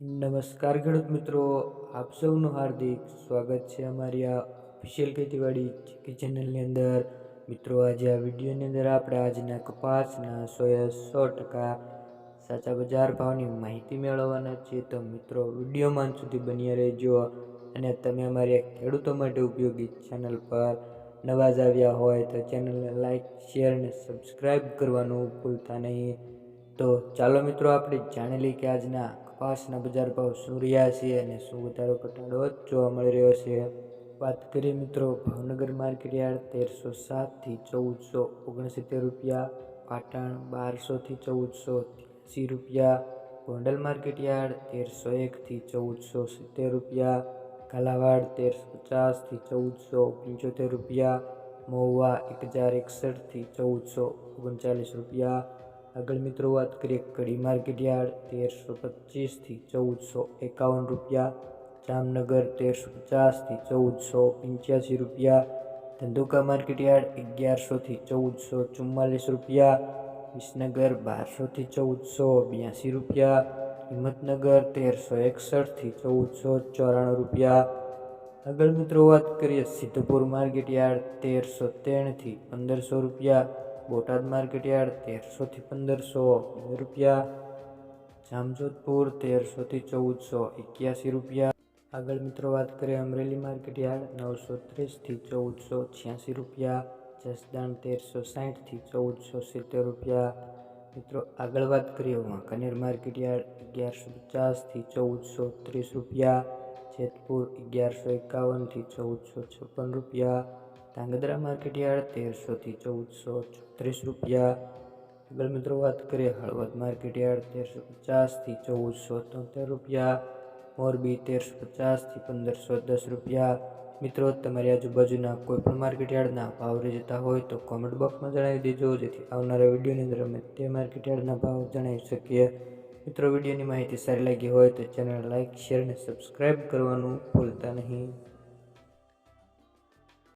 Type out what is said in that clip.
નમસ્કાર ખેડૂત મિત્રો, આપ સૌનું હાર્દિક સ્વાગત છે અમારી આ ઓફિશિયલ ખેતીવાડી ચેનલની અંદર. મિત્રો, આજે આ વિડીયોની અંદર આપણે આજના કપાસના સોએ સો ટકા સાચા બજાર ભાવની માહિતી મેળવવાના છીએ તો મિત્રો, વિડીયોમાં સુધી બન્યા રહેજો અને તમે અમારી ખેડૂતો માટે ઉપયોગી ચેનલ પર નવા જ આવ્યા હોય તો ચેનલને લાઇક શેર અને સબસ્ક્રાઈબ કરવાનું ભૂલતા નહીં. તો ચાલો મિત્રો, આપણે જાણી લઈએ કે આજના કપાસના બજાર ભાવ છે અને શું વધારો ઘટાડો જોવા મળી રહ્યો છે. વાત કરીએ મિત્રો, ભાવનગર માર્કેટ યાર્ડ તેરસો સાતથી ચૌદસો ઓગણસિત્તેર રૂપિયા, પાટણ બારસોથી ચૌદસો ત્યાસી રૂપિયા, ગોંડલ માર્કેટ યાર્ડ તેરસો એકથી ચૌદસો સિત્તેર રૂપિયા, કાલાવાડ તેરસો પચાસથી ચૌદસો પંચોતેર રૂપિયા, મહુવા એક હજાર એકસઠથી ચૌદસો ઓગણચાલીસ રૂપિયા આગળ મિત્રો વાત કરીએ કડી માર્કેટ યાર્ડ, તેરસો પચીસથી ચૌદસો એકાવન રૂપિયા. જામનગર, તેરસો પચાસથી ચૌદસો પંચ્યાસી રૂપિયા. ધંધુકા માર્કેટ યાર્ડ, અગિયારસોથી ચૌદસો ચુમ્માલીસ રૂપિયા. વિસનગર, બારસોથી ચૌદસો બ્યાસી રૂપિયા. હિંમતનગર, તેરસો એકસઠથી ચૌદસો ચોરાણું રૂપિયા. આગળ મિત્રો વાત કરીએ સિદ્ધપુર માર્કેટ યાર્ડ, તેરસો ત્રણથી પંદરસો રૂપિયા. બોટાદ માર્કેટ યાર્ડ તેરસોથી પંદરસો બે રૂપિયા, જામજોધપુર તેરસોથી ચૌદસો, એક્યાસી રૂપિયા. આગળ મિત્રો વાત કરીએ અમરેલી માર્કેટ યાર્ડ નવસો ત્રીસથી ચૌદસો છ્યાસી રૂપિયા. જસદણ તેરસો સાઠથી ચૌદસો સિત્તેર રૂપિયા. મિત્રો આગળ વાત કરીએ વાંકાનેર માર્કેટ યાર્ડ અગિયારસો પચાસથી ચૌદસો ત્રીસ રૂપિયા. જેતપુર અગિયારસો એકાવનથી ચૌદસો છપ્પન રૂપિયા. ધાંગધ્રા માર્કેટ યાર્ડ તેરસોથી ચૌદસો ચોત્રીસ રૂપિયા. આગળ મિત્રો વાત કરીએ હળવદ માર્કેટ યાર્ડ તેરસો પચાસથી ચૌદસો તોતેર રૂપિયા. મોરબી તેરસો પચાસથી પંદરસો દસ રૂપિયા. મિત્રો, તમારી આજુબાજુના કોઈપણ માર્કેટ યાર્ડના ભાવ જતા હોય તો કોમેન્ટ બોક્સમાં જણાવી દેજો, જેથી આવનારા વિડીયોની અંદર અમે તે માર્કેટ યાર્ડના ભાવ જણાવી શકીએ. મિત્રો, વિડીયોની માહિતી સારી લાગી હોય તો ચેનલ લાઇક શેર અને સબસ્ક્રાઈબ કરવાનું ભૂલતા નહીં.